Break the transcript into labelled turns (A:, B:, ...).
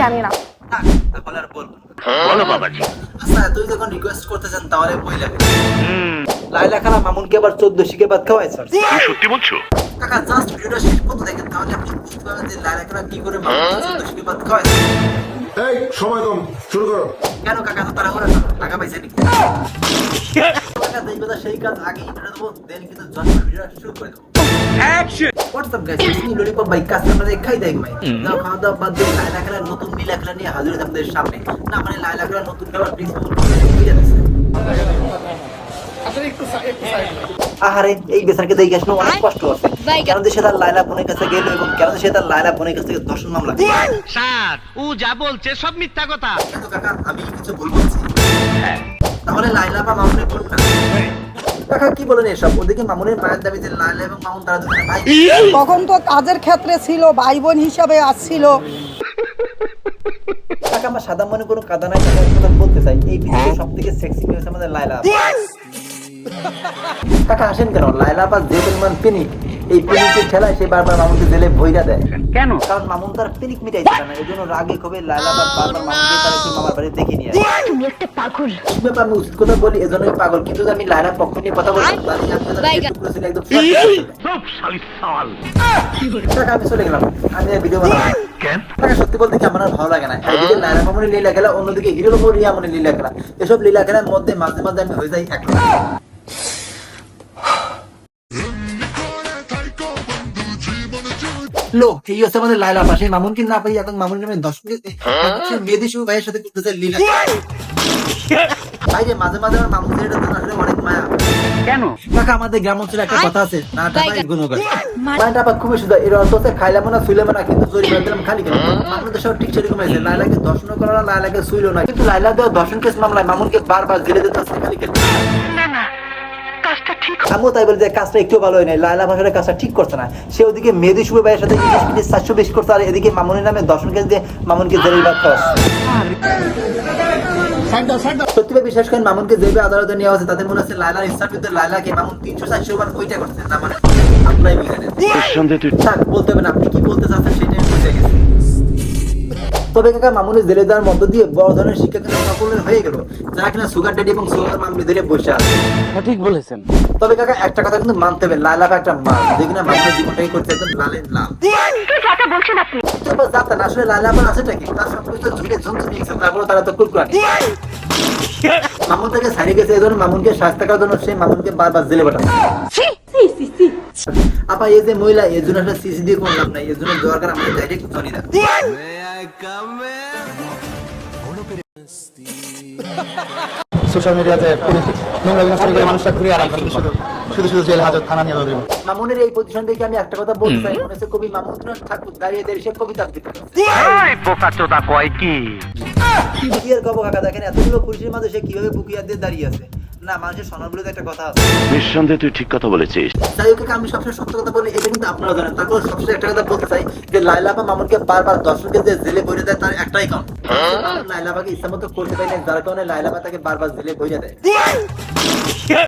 A: জানি না।
B: তাহলে আর বলব
C: বলো বাবাজি।
B: আচ্ছা তুই যখন রিকোয়েস্ট করতেছেন তাহলে বইলা লাইলা খালা মামুনকে আবার চোদ্দ শিখে বাদ খাওয়াইছে
C: তুমি সত্যি বলছো?
B: কাকা জাস্ট ভিডিওটা শেষ পর্যন্ত দেখেন তাহলে আপনি বুঝতে পারবেন যে লাইলা খালা কি করে মামুনকে চোদ্দ শিখে বাদ খাওয়াইছে।
D: এই সময় কম শুরু করো।
B: কেন কাকা তো তারা করে টাকা পাইছে নাকি? সেই কাজ আগে ইন্টারনেট দেবো দেন কিন্তু ভিডিওটা শুরু করে দেবো। হোয়াটসঅ্যাপ গাইস আমি ললিপপ ভাই কাস্টমার খাই দেখ ভাই। দাও খাওয়া দাওয়া বাদ দিয়ে লাইলা খেলার নতুন নীলা খেলা নিয়ে হাজির আপনাদের সামনে। না মানে লাইলা খেলার নতুন খেলার প্লিজ আহারে এই বেচারাকে দেখে আসলে অনেক কষ্ট আছে। কেন সে তার লাইলা বোনের কাছে গেল এবং কেন সে তার লাইলা বোনের কাছ থেকে দর্শন মামলা
E: স্যার ও যা বলছে সব মিথ্যা কথা।
B: কাকা আমি কিছু ভুল বলছি। তাহলে লাইলা বা মামুনের বোন না। কাকা কি বলেন এসব? ওদিকে মামুনের মায়ের দাবি যে লাইলা এবং মামুন তারা দুজনে ভাই?
F: তখন তো কাজের ক্ষেত্রে ছিল ভাই বোন হিসাবে আসছিল।
B: কাকা আমার সাদা মনে কোনো কাদা নাই কথা বলতে চাই। এই পৃথিবীর সব থেকে সেক্সি মেয়ে হচ্ছে আমাদের লাইলা কাকা আসেন কেন? লাইলা বা যে পরিমাণ পিনিক এই পিনিকের খেলায় সে বারবার মামুনকে জেলে ভইরা দেয়।
E: কেন?
B: কারণ মামুন তার পিনিক মিটাইতে পারে না এই জন্য রাগে ক্ষোভে বা বারবার মামুনকে তার একটু মামার বাড়ি দেখে নিয়ে আসে।
A: তুমি একটা পাগল।
B: এই ব্যাপার আমি উচিত কথা বলি এজন্যই পাগল। কিন্তু আমি পক্ষ নিয়ে কথা বলি? একদম আমি চলে গেলাম। আমি ভিডিও বানাবো সত্যি বলতে কি আমার ভালো লাগে না। একদিকে লাইলা মামুনের লীলা খেলা অন্যদিকে হিরো রকম রিয়া লীলা খেলা এসব লীলা খেলার মধ্যে মাঝে মাঝে আমি হয়ে যাই একলা। লো এই হচ্ছে আমাদের লাইলা পাশে। মামুনকে না পাই এখন মামুন নামে দশ মিনিট মেয়েদি শুভ ভাইয়ের সাথে করতেছে লীলা। ভাই যে মাঝে মাঝে আমার মামুন ছেলেটা তো আসলে অনেক মায়া।
E: কেন?
B: কাকা আমাদের গ্রাম অঞ্চলে একটা কথা আছে। না টাকা গুণ করে মানে টাকা খুবই সুন্দর। এর অর্থ হচ্ছে খাইলাম না শুইলাম না কিন্তু করে দিলাম খালি কেন? মামুন তো সব ঠিক সেরকম হয়েছে। লাইলাকে দর্শন করো না লাইলাকে শুইল না। কিন্তু লাইলা দেওয়া দর্শন কেস মামলায় মামুনকে বারবার জেলে দিতে খালি কেন? আমিও তাই বলি যে কাজটা একটু ভালো হয় নাই। লাইলা ভাষার কাজটা ঠিক করছে না। সে ওদিকে মেয়েদের শুভ ভাইয়ের সাথে ইলিশ পিটিশ চারশো বেশি করছে আর এদিকে মামুনের নামে দর্শন কেস দিয়ে মামুনকে জেলের খাওয়াচ্ছে। সত্যি ভাই বিশ্বাস করেন মামুনকে যেভাবে আদালতে নেওয়া হচ্ছে তাতে মনে হচ্ছে লাইলার ইচ্ছার বিরুদ্ধে লাইলাকে মামুন তিনশো চারশো বার ওইটা করছে। না মানে আপনাই বলতে হবে না। আপনি কি বলতে চাচ্ছেন সেটা বুঝে গেছি। তবে কাকা মামুনের জেলে দেওয়ার মধ্য দিয়ে বড় ধরনের শিক্ষা কেন্দ্র সাফল্য হয়ে গেল। যারা কিনা সুগার ডেডি এবং সুগার মামলি ধরে বসে আছে।
E: ঠিক বলেছেন।
B: তবে কাকা একটা কথা কিন্তু মানতে হবে লাইলা একটা মা যে কিনা মামুনের জীবনটাকে করতে একদম লালের লাল যাতে আসলে লাইলা আবার আছেটা কি তার সব ঝুঁকে ঝুঁকে নিয়েছে তারপরে তারা তো কুরকুরা মামুন থেকে সারিয়ে গেছে এই জন্য মামুনকে শাস্তি করার জন্য সে মামুনকে বারবার জেলে পাঠাচ্ছে। আপা এই যে মহিলা এর জন্য আসলে সিসি দিয়ে কোনো লাভ নাই এর জন্য দরকার আমাদের ডাইরেক্ট জনি
G: সোশ্যাল মিডিয়াতে নোংরা জিনিস করে মানুষরা ঘুরে আরাম শুধু শুধু শুধু জেল হাজত থানা নিয়ে
B: মামুনের এই পজিশন থেকে আমি একটা কথা বলতে চাই মনে হচ্ছে কবি মামুন ঠাকুর দাঁড়িয়ে দাঁড়িয়ে সে কবিতা করছে।
C: বোকা চোদা কয় কি?
B: কি আর কব কাকা? দেখেন এতগুলো পুলিশের মাঝে সে কীভাবে বুকিয়ার দিয়ে দাঁড়িয়ে আছে? না মানুষের সনদ একটা কথা।
C: নিঃসন্দেহে তুই ঠিক কথা বলেছিস।
B: যাই হোক আমি সবসময় সত্য কথা বলি এটা কিন্তু আপনারা জানেন। তারপর সবসময় একটা কথা বলতে চাই যে লাইলা বা মামুনকে বারবার দর্শকের যে জেলে বইরে দেয় তার একটাই কারণ। লাইলাবাকে ইচ্ছা মতো করতে পারি না যার কারণে লাইলাবা তাকে বারবার জেলে বইরে দেয়।